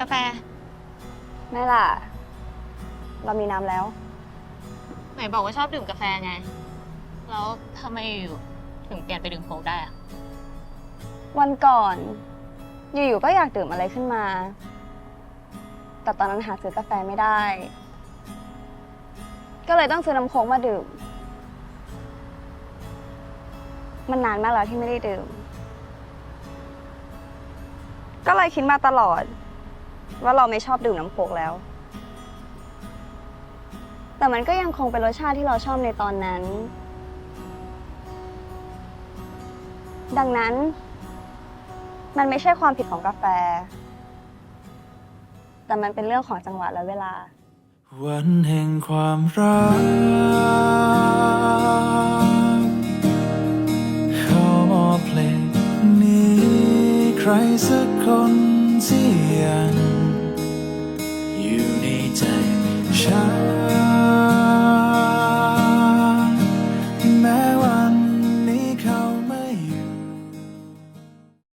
กาแฟ ไม่ล่ะ เรามีน้ำแล้ว ไหนบอกว่าชอบดื่มกาแฟไง แล้วทำไมอยู่ถึงเปลี่ยนไปดื่มโค้กได้อะวันก่อน อยู่ๆก็อยากดื่มอะไรขึ้นมา แต่ตอนนั้นหาซื้อกาแฟไม่ได้ ก็เลยต้องซื้อน้ำโค้กมาดื่ม มันนานมากแล้วที่ไม่ได้ดื่ม ก็เลยคิดมาตลอด ว่าเราไม่ชอบดื่มน้ำโค้กแล้ว แต่มันก็ยังคงเป็นรสชาติที่เราชอบในตอนนั้น ดังนั้น มันไม่ใช่ความผิดของกาแฟ แต่มันเป็นเรื่องของจังหวะและเวลา วันแห่งความรักขอมอบเพลงนี้ใครสักคนที่ยัง Shine.